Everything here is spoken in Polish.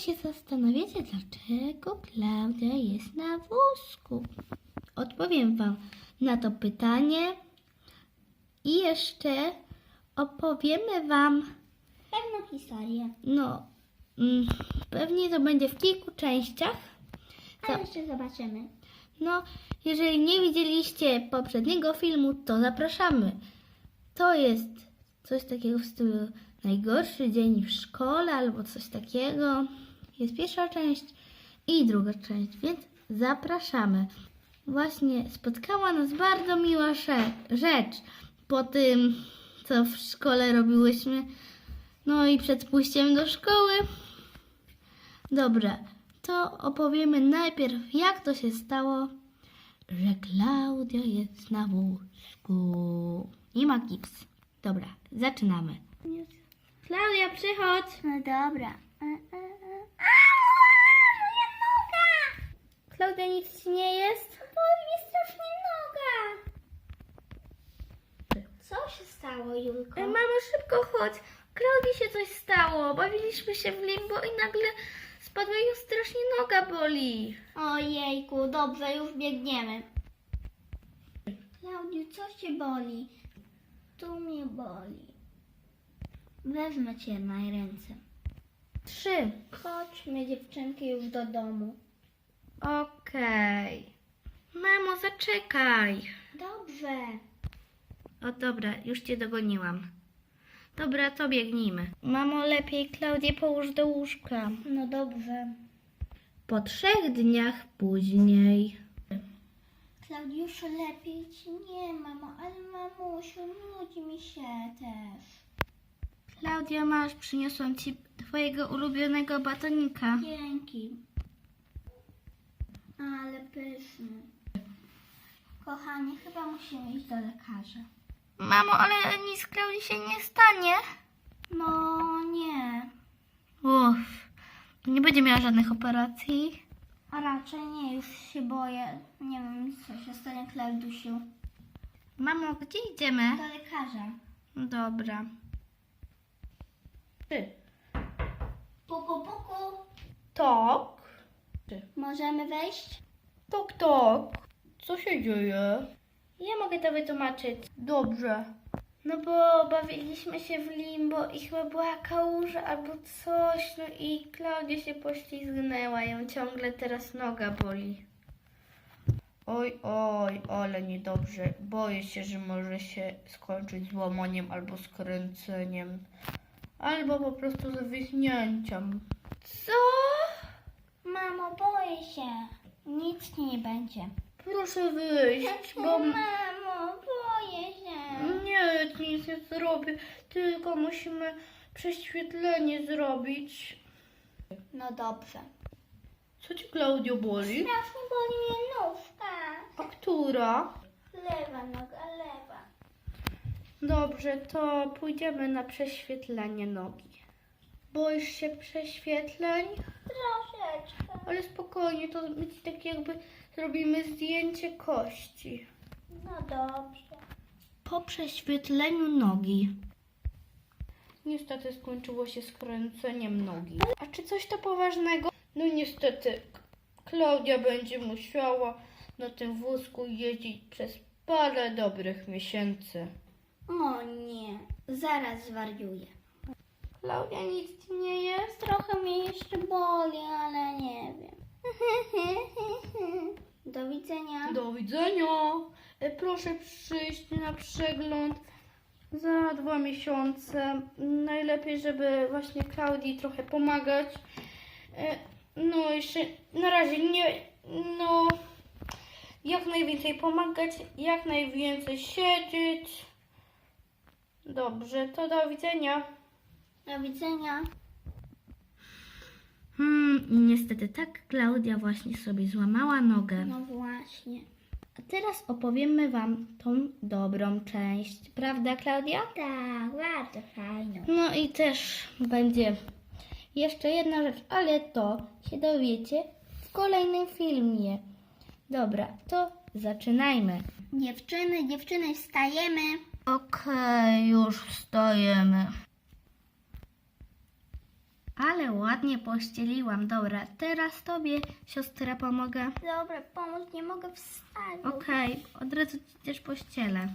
się zastanawiacie, dlaczego Klaudia jest na wózku. Odpowiem Wam na to pytanie i jeszcze opowiemy Wam, Pewną historię. no, mm, pewnie to będzie w kilku częściach. A jeszcze zobaczymy. No, jeżeli nie widzieliście poprzedniego filmu, to zapraszamy. To jest coś takiego w stylu najgorszy dzień w szkole albo coś takiego. Jest pierwsza część i druga część, więc zapraszamy. Właśnie spotkała nas bardzo miła rzecz po tym, co w szkole robiłyśmy. No i przed pójściem do szkoły. Dobra, to opowiemy najpierw, jak to się stało, że Klaudia jest na wózku i ma gips. Dobra, zaczynamy. Klaudia, przychodź. No dobra. Moja noga! Klaudia, nic ci nie jest? Boli mnie strasznie noga. Co się stało, Julko? E, Mamo, szybko chodź. Klaudii się coś stało. Bawiliśmy się w limbo i nagle spadła jej strasznie noga boli. Ojejku, dobrze, już biegniemy. Klaudiu, co cię boli? Tu mnie boli. Wezmę cię na ręce. Trzy. Chodźmy, dziewczynki, już do domu. Okej. Mamo, zaczekaj. Dobrze. O dobra, już cię dogoniłam. Dobra, to biegnijmy. Mamo, lepiej Klaudię połóż do łóżka. No dobrze. Po trzech dniach później. Klaudiuszu, lepiej ci nie, mamo, ale mamusiu, nudzi mi się też. Klaudia, masz, przyniosłam ci twojego ulubionego batonika. Dzięki. Ale pyszny. Kochanie, chyba musimy iść do lekarza. Mamo, ale nic Klaudii się nie stanie. No nie, Uff, nie będzie miała żadnych operacji. a raczej nie, już się boję. Nie wiem, co się stanie Klaudiusiu. Mamo, gdzie idziemy? Do lekarza. Dobra. Ty. Puku, puku. Tak. Możemy wejść? Tok, tok. Co się dzieje? Ja mogę to wytłumaczyć. Dobrze. No bo bawiliśmy się w limbo i chyba była kałuża albo coś, no i Klaudia się poślizgnęła, ją ciągle teraz noga boli. Oj, oj, ale niedobrze. Boję się, że może się skończyć złamaniem albo skręceniem. Albo po prostu zawichnięciem. Co? Mamo, boję się. Nic ci nie będzie. Proszę wyjść, bo... Mamo, boję się. Nie, nic nie zrobię, tylko musimy prześwietlenie zrobić. No dobrze. Co ci Klaudio boli? Strasznie boli mnie nóżka. A która? Lewa noga. Dobrze, to pójdziemy na prześwietlenie nogi. Boisz się prześwietleń? Troszeczkę. Ale spokojnie, to będzie tak jakby zrobimy zdjęcie kości. No dobrze. Po prześwietleniu nogi. Niestety skończyło się skręceniem nogi. A czy coś to poważnego? No niestety, Klaudia będzie musiała na tym wózku jeździć przez parę dobrych miesięcy. O nie, zaraz zwariuję. Klaudia, nic ci nie jest? Trochę mnie jeszcze boli, ale nie wiem. Do widzenia. Do widzenia. E, Proszę przyjść na przegląd za dwa miesiące. Najlepiej, żeby właśnie Klaudii trochę pomagać. E, No, jeszcze na razie nie, no, jak najwięcej pomagać, jak najwięcej siedzieć. Dobrze, to do widzenia. Do widzenia. Hmm, niestety tak Klaudia właśnie sobie złamała nogę. No właśnie. A teraz opowiemy Wam tą dobrą część, prawda Klaudia? Tak, bardzo fajną. No i też będzie jeszcze jedna rzecz, ale to się dowiecie w kolejnym filmie. Dobra, to zaczynajmy. Dziewczyny, dziewczyny, wstajemy. Okej, już wstajemy. Ale ładnie pościeliłam. Dobra, teraz tobie, siostra, pomogę. Dobra, pomóż, nie mogę wstać. Okej, od razu ci też pościelę.